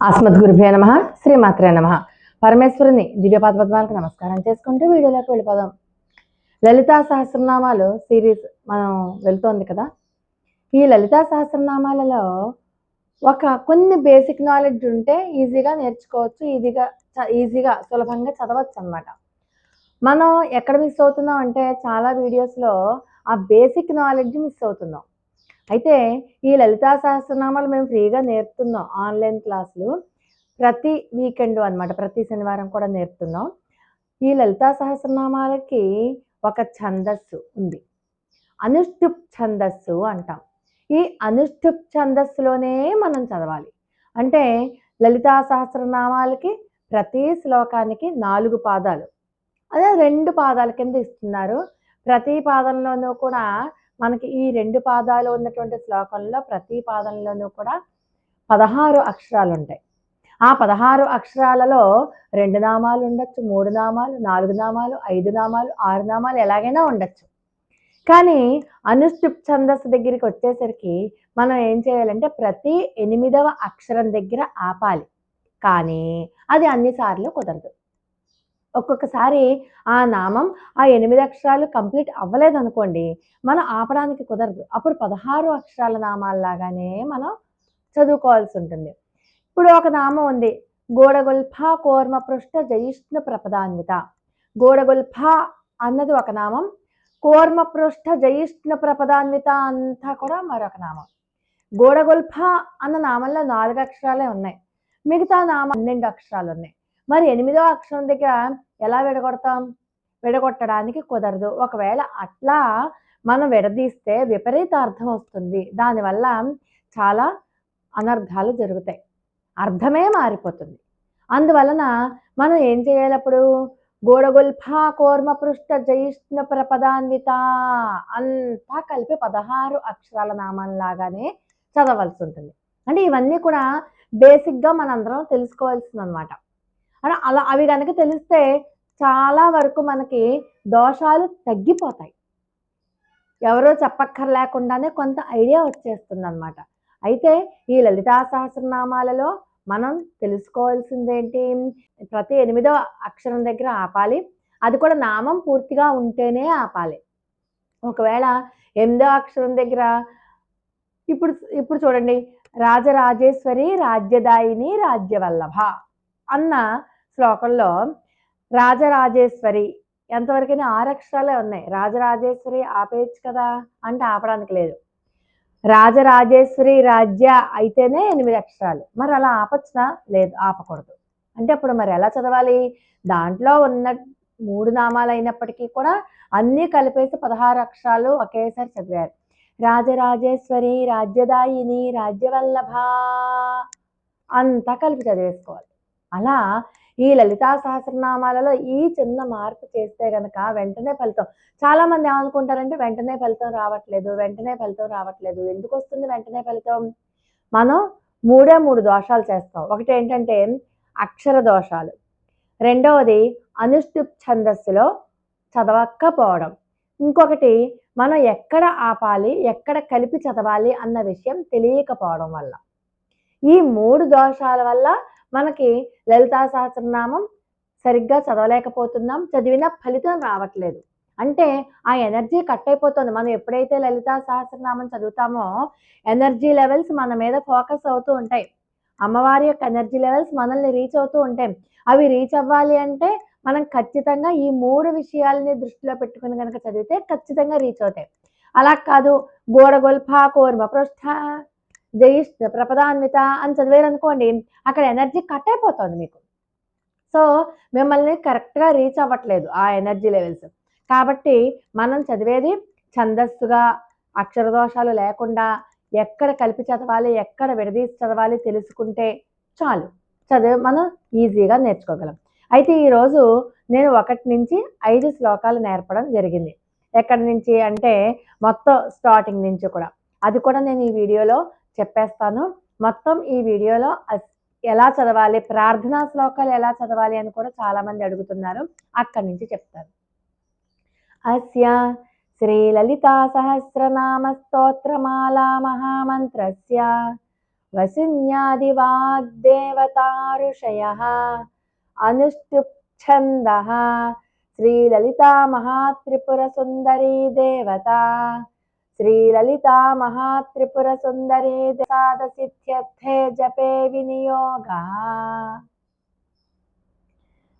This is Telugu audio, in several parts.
ఆస్మద్గురుభ్యో నమ శ్రీమాత్రే నమ. పరమేశ్వరుని దివ్యపాద పద్మాలకు నమస్కారం చేసుకుంటూ వీడియోలోకి వెళ్ళిపోదాం. లలితా సహస్రనామాలు సిరీస్ మనం వెళ్తోంది కదా? ఈ లలితా సహస్రనామాలలో ఒక కొన్ని బేసిక్ నాలెడ్జ్ ఉంటే ఈజీగా నేర్చుకోవచ్చు ఈజీగా ఈజీగా సులభంగా చదవచ్చు అనమాట మనం ఎక్కడ మిస్ అవుతున్నాం అంటే చాలా వీడియోస్లో ఆ బేసిక్ నాలెడ్జ్ మిస్ అవుతున్నాం. అయితే ఈ లలితా సహస్రనామాలు మేము ఫ్రీగా నేర్పుతున్నాం. ఆన్లైన్ క్లాసులు ప్రతి వీకెండ్ అన్నమాట. ప్రతి శనివారం కూడా నేర్పుతున్నాం. ఈ లలితా సహస్రనామాలకి ఒక ఛందస్సు ఉంది. అనుష్ఠుప్ ఛందస్సు అంటాం. ఈ అనుష్ఠుప్ ఛందస్సులోనే మనం చదవాలి. అంటే లలితా సహస్రనామాలకి ప్రతి శ్లోకానికి నాలుగు పాదాలు. అదే రెండు పాదాల కింద ఇస్తున్నారు. ప్రతి పాదంలోనూ కూడా మనకి ఈ రెండు పాదాలు ఉన్నటువంటి శ్లోకంలో ప్రతి పాదంలోనూ కూడా పదహారు అక్షరాలు ఉంటాయి. ఆ పదహారు అక్షరాలలో రెండు నామాలు ఉండొచ్చు మూడు నామాలు నాలుగు నామాలు ఐదు నామాలు ఆరు నామాలు ఎలాగైనా ఉండొచ్చు. కానీ అనుష్ఠుప్ ఛందస్సు దగ్గరికి వచ్చేసరికి మనం ఏం చేయాలంటే ప్రతి ఎనిమిదవ అక్షరం దగ్గర ఆపాలి. కానీ అది అన్నిసార్లు కుదరదు. ఒక్కొక్కసారి ఆ నామం ఆ ఎనిమిది అక్షరాలు కంప్లీట్ అవ్వలేదు అనుకోండి మనం ఆపడానికి కుదరదు. అప్పుడు పదహారు అక్షరాల నామాల్లాగానే మనం చదువుకోవాల్సి ఉంటుంది. ఇప్పుడు ఒక నామం ఉంది. గోడగొల్ఫ కోర్మ పృష్ఠ జయిష్ణు ప్రపదాన్విత. గోడగొల్ఫ అన్నది ఒక నామం. కోర్మ పృష్ఠ జయిష్ణ ప్రపదాన్విత అంతా కూడా మరొక నామం. గోడగొల్ఫ అన్న నామంలో నాలుగు అక్షరాలే ఉన్నాయి. మిగతా నామం పన్నెండు అక్షరాలు ఉన్నాయి. మరి ఎనిమిదో అక్షరం దగ్గర ఎలా విడగొడతాం? విడగొట్టడానికి కుదరదు. ఒకవేళ అట్లా మనం విడదీస్తే విపరీత అర్థం వస్తుంది దానివల్ల చాలా అనర్థాలు జరుగుతాయి. అర్థమే మారిపోతుంది. అందువలన మనం ఏం చేయాలి అప్పుడు కోర్మ పృష్ఠ జయిష్ణ ప్రపదాన్విత అంతా కలిపి పదహారు అక్షరాల నామంలాగానే చదవాల్సి ఉంటుంది. అంటే ఇవన్నీ కూడా బేసిక్గా మనందరం తెలుసుకోవాల్సింది అనమాట అలా అవి కనుక తెలిస్తే చాలా వరకు మనకి దోషాలు తగ్గిపోతాయి. ఎవరో చెప్పక్కర్లేకుండానే కొంత ఐడియా వచ్చేస్తుంది అనమాట అయితే ఈ లలితా సహస్రనామాలలో మనం తెలుసుకోవాల్సిందేంటి? ప్రతి ఎనిమిదో అక్షరం దగ్గర ఆపాలి. అది కూడా నామం పూర్తిగా ఉంటేనే ఆపాలి. ఒకవేళ ఎనిమిదో అక్షరం దగ్గర ఇప్పుడు ఇప్పుడు చూడండి. రాజరాజేశ్వరి రాజ్యదాయిని రాజ్యవల్లభ. అన్న శ్లోకంలో రాజరాజేశ్వరి ఎంతవరకైనా ఆరక్షరాలే అక్షరాలే ఉన్నాయి. రాజరాజేశ్వరి ఆపేయచ్చు కదా అంటే ఆపడానికి లేదు. రాజరాజేశ్వరి రాజ్య అయితేనే ఎనిమిది అక్షరాలు. మరి అలా ఆపచ్చునా? లేదు ఆపకూడదు. అంటే అప్పుడు మరి ఎలా చదవాలి? దాంట్లో ఉన్న మూడు నామాలు అయినప్పటికీ కూడా అన్నీ కలిపేసి పదహారు అక్షరాలు ఒకేసారి చదివారు. రాజరాజేశ్వరి రాజ్యదాయిని రాజ్యవల్లభ అంతా కలిపి చదివేసుకోవాలి. అలా ఈ లలితా సహస్రనామాలలో ఈ చిన్న మార్పు చేస్తే గనక వెంటనే ఫలితం. చాలా మంది ఏమనుకుంటారంటే వెంటనే ఫలితం రావట్లేదు వెంటనే ఫలితం రావట్లేదు. ఎందుకు వస్తుంది వెంటనే ఫలితం? మనం మూడే మూడు దోషాలు చేస్తాం. ఒకటి ఏంటంటే అక్షర దోషాలు. రెండవది అనుష్ఠుప్ ఛందస్సులో చదవకపోవడం. ఇంకొకటి మనం ఎక్కడ ఆపాలి ఎక్కడ కలిపి చదవాలి అన్న విషయం తెలియకపోవడం వల్ల. ఈ మూడు దోషాల వల్ల మనకి లలితా సహస్రనామం సరిగ్గా చదవలేకపోతున్నాం చదివిన ఫలితం రావట్లేదు. అంటే ఆ ఎనర్జీ కట్ అయిపోతుంది. మనం ఎప్పుడైతే లలితా సహస్రనామం చదువుతామో ఎనర్జీ లెవెల్స్ మన మీద ఫోకస్ అవుతూ ఉంటాయి. అమ్మవారి యొక్క ఎనర్జీ లెవెల్స్ మనల్ని రీచ్ అవుతూ ఉంటాయి. అవి రీచ్ అవ్వాలి అంటే మనం ఖచ్చితంగా ఈ మూడు విషయాలని దృష్టిలో పెట్టుకుని కనుక చదివితే ఖచ్చితంగా రీచ్ అవుతాయి. అలా కాదు. గోడగొల్ఫ కోర్మ పృష్ఠ జయిష్ణ ప్రపదాన్విత అని చదివారనుకోండి అక్కడ ఎనర్జీ కట్ అయిపోతుంది మీకు. సో మిమ్మల్ని కరెక్ట్గా రీచ్ అవ్వట్లేదు ఆ ఎనర్జీ లెవెల్స్. కాబట్టి మనం చదివేది ఛందస్సుగా అక్షర దోషాలు లేకుండా ఎక్కడ కలిపి చదవాలి ఎక్కడ విడదీసి చదవాలి తెలుసుకుంటే చాలు. చదివి మనం ఈజీగా నేర్చుకోగలం. అయితే ఈరోజు నేను ఒకటి నుంచి ఐదు శ్లోకాలు నేర్పడం జరిగింది. ఎక్కడి నుంచి అంటే మొత్తం స్టార్టింగ్ నుంచి కూడా. అది కూడా నేను ఈ వీడియోలో చెప్పేస్తాను. మొత్తం ఈ వీడియోలో ఎలా చదవాలి ప్రార్థనా శ్లోకాలు ఎలా చదవాలి అని కూడా చాలామంది అడుగుతున్నారు. అక్కడి నుంచి చెప్తారు అస్య శ్రీ లలితా సహస్రనామ స్తోత్రమాలా మహామంత్రస్య వసిన్యాదివాగ్దేవతారుషయ అనుష్టుప్ఛంద శ్రీలలితా మహాత్రిపుర సుందరీ దేవత శ్రీలలితా మహాత్రిపురసుन्दరీ సాదసిద్ధ్యర్థే జపే వినియోగः.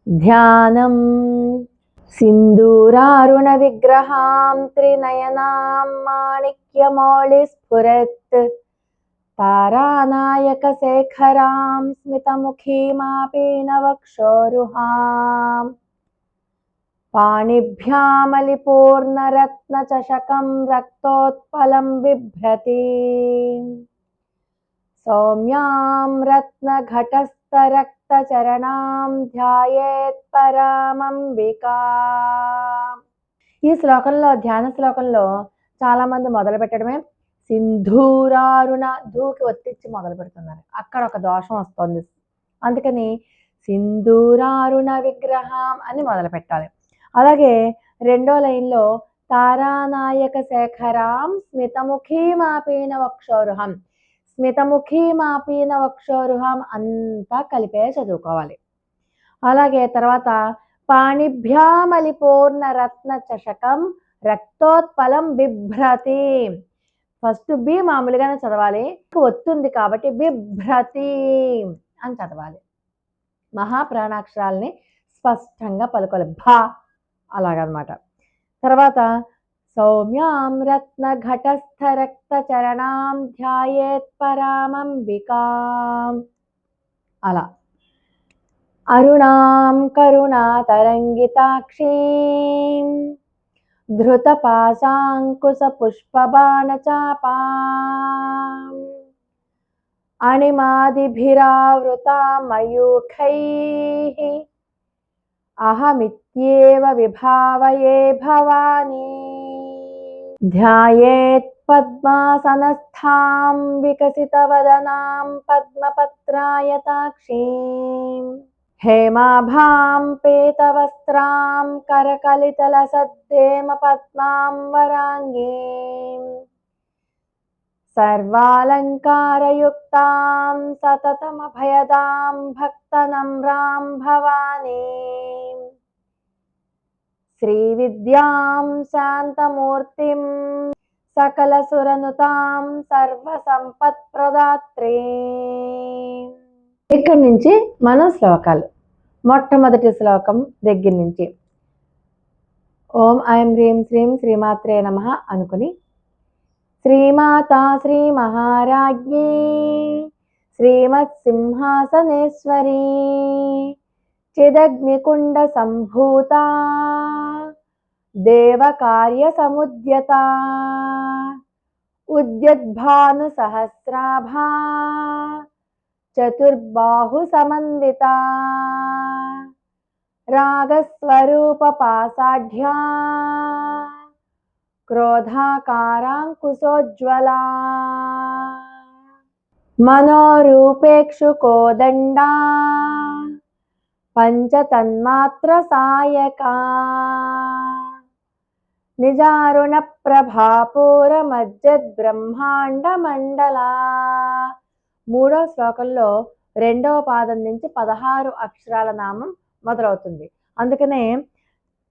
ధ్యానం సింధూరారుణ విగ్రహాం త్రినయనాం మాణిక్యమౌళిస్ఫురత్ తారానాయక శేఖరాం స్మితముఖీమాపీనవక్షోరుహాం పాణిభ్యామలిపూర్ణరత్నచషకం రక్తోత్పలం బిభ్రతి సౌమ్యాం రత్నఘటస్థరక్తచరణాం ధ్యాయేత్ పరామంబికా ఈ శ్లోకంలో ధ్యాన శ్లోకంలో చాలామంది మొదలు పెట్టడమే సింధూరారుణ ధూకి ఒత్తిచ్చి మొదలు పెడుతున్నారు అక్కడ ఒక దోషం వస్తుంది. అందుకని సింధూరారుణ విగ్రహం అని మొదలు పెట్టాలి అలాగే రెండో లైన్లో తారానాయక శేఖరాం స్మితముఖీమాపీన వక్షోరుహం. స్మితముఖీమాపీన వక్షోరుహం అంతా కలిపే చదువుకోవాలి. అలాగే తర్వాత పాణిభ్యామలిపూర్ణ రత్న చషకం రక్తోత్పలం బిభ్రతి. ఫస్ట్ బి మామూలుగానే చదవాలి. ఒత్తుంది కాబట్టి బిభ్రతి అని చదవాలి. మహాప్రాణాక్షరాల్ని స్పష్టంగా పలుకోవాలి. భా అలాగనమాట తర్వాత సౌమ్యాం రత్న ఘటస్థ రక్త చరణాం ధ్యాయేత్ పరామంబికాం అలా అరుణాం కరుణా తరంగితాక్షీం ధృతపాశాంకుశ పుష్పబాణచాపా अहमित्येव विभावये भवानी। ध्यायेत् पद्मासनस्थां विकसितवदनां पद्मपत्रायताक्षीम् हेमाभां पेतवस्त्रां करकलितलसद्देम पद्मां పద్మాం వరాంగీం సర్వాలంకారయుక్తాం సతతమభయదాం భక్తనమ్రాం భవానీం. శ్రీవిద్యాం శాంతమూర్తిం సకలసురనుతాం సర్వసంపత్ప్రదాత్రీం. ఇక్కడి నుంచి మన శ్లోకాలు. మొట్టమొదటి శ్లోకం దగ్గర నుంచి. ఓం ఐం హ్రీం శ్రీం శ్రీమాత్రే నమ అనుకుని శ్రీమాతా శ్రీ మహారాజ్ఞీ శ్రీమత్ సింహాసనేశ్వరీ చిదగ్నికుండ సంభూత దేవకార్య సముద్యత ఉద్యద్భాను సహస్రాభా చతుర్బాహు సమన్విత రాగస్వరూప పాసాఢ్యా క్రోధాకారాంకుశోజ్వలా మనోరూపేక్షుకోదండా పంచతన్మాత్ర సాయకా నిజారుణ ప్రభాపూర మజ్జద్ బ్రహ్మాండ మండలా మూడో శ్లోకంలో రెండవ పాదం నుంచి పదహారు అక్షరాల నామం మొదలవుతుంది. అందుకనే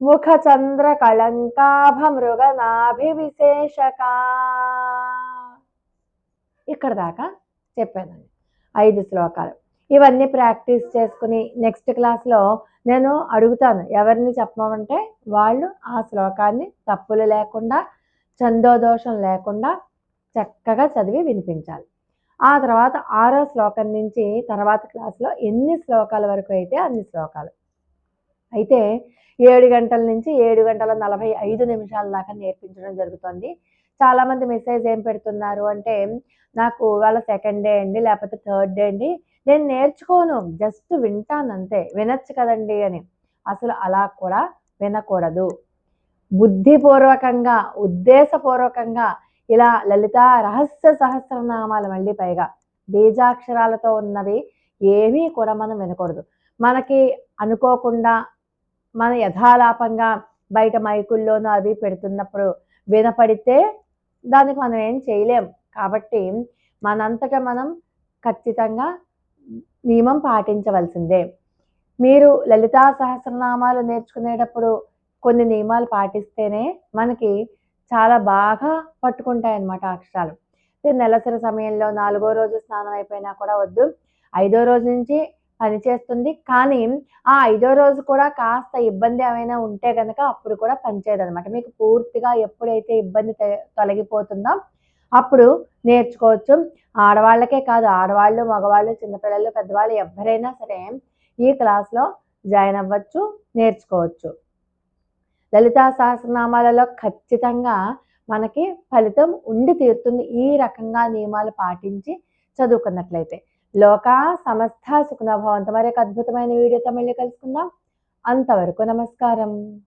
పున్నాగ కళంకాభ మృగనాభి విశేషక ఇక్కడ దాకా చెప్పానండి. ఐదు శ్లోకాలు. ఇవన్నీ ప్రాక్టీస్ చేసుకుని నెక్స్ట్ క్లాస్లో నేను అడుగుతాను ఎవరిని చెప్పమంటే వాళ్ళు ఆ శ్లోకాన్ని తప్పులు లేకుండా చందోదోషం లేకుండా చక్కగా చదివి వినిపించాలి. ఆ తర్వాత ఆరో శ్లోకం నుంచి తర్వాత క్లాస్లో ఎన్ని శ్లోకాల వరకు అయితే అన్ని శ్లోకాలు. అయితే ఏడు గంటల నుంచి ఏడు గంటల నలభై ఐదు నిమిషాల దాకా నేర్పించడం జరుగుతుంది. చాలామంది మెసేజ్ ఏం పెడుతున్నారు అంటే నాకు వాళ్ళ సెకండ్ డే అండి లేకపోతే థర్డ్ డే అండి నేను నేర్చుకోను జస్ట్ వింటాను అంతే వినొచ్చు కదండి అని. అసలు అలా కూడా వినకూడదు. బుద్ధిపూర్వకంగా ఉద్దేశపూర్వకంగా ఇలా లలిత రహస్య సహస్రనామాలు మళ్ళీ పైగా బీజాక్షరాలతో ఉన్నవి ఏమీ కూడా మనం వినకూడదు. మనకి అనుకోకుండా మన యథాలాపంగా బయట మైకుల్లోనూ అవి పెడుతున్నప్పుడు వినపడితే దానికి మనం ఏం చేయలేం. కాబట్టి మనంతటా మనం ఖచ్చితంగా నియమం పాటించవలసిందే. మీరు లలితా సహస్రనామాలు నేర్చుకునేటప్పుడు కొన్ని నియమాలు పాటిస్తేనే మనకి చాలా బాగా పట్టుకుంటాయి అన్నమాట అక్షరాలు నెలసరి సమయంలో నాలుగో రోజు స్నానం అయిపోయినా కూడా వద్దు. ఐదో రోజు నుంచి పనిచేస్తుంది. కానీ ఆ ఐదో రోజు కూడా కాస్త ఇబ్బంది ఏమైనా ఉంటే కనుక అప్పుడు కూడా పనిచేయదు అనమాట మీకు పూర్తిగా ఎప్పుడైతే ఇబ్బంది తొలగిపోతుందో అప్పుడు నేర్చుకోవచ్చు. ఆడవాళ్ళకే కాదు ఆడవాళ్ళు మగవాళ్ళు చిన్నపిల్లలు పెద్దవాళ్ళు ఎవరైనా సరే ఈ క్లాస్లో జాయిన్ అవ్వచ్చు నేర్చుకోవచ్చు. లలితా సహస్రనామాలలో ఖచ్చితంగా మనకి ఫలితం ఉండి తీరుతుంది. ఈ రకంగా నియమాలు పాటించి చదువుకున్నట్లయితే. లోక సమస్త సుఖనభవంత మరి అద్భుతమైన వీడియోతో మళ్ళీ కలుసుకుందాం. అంతవరకు నమస్కారం.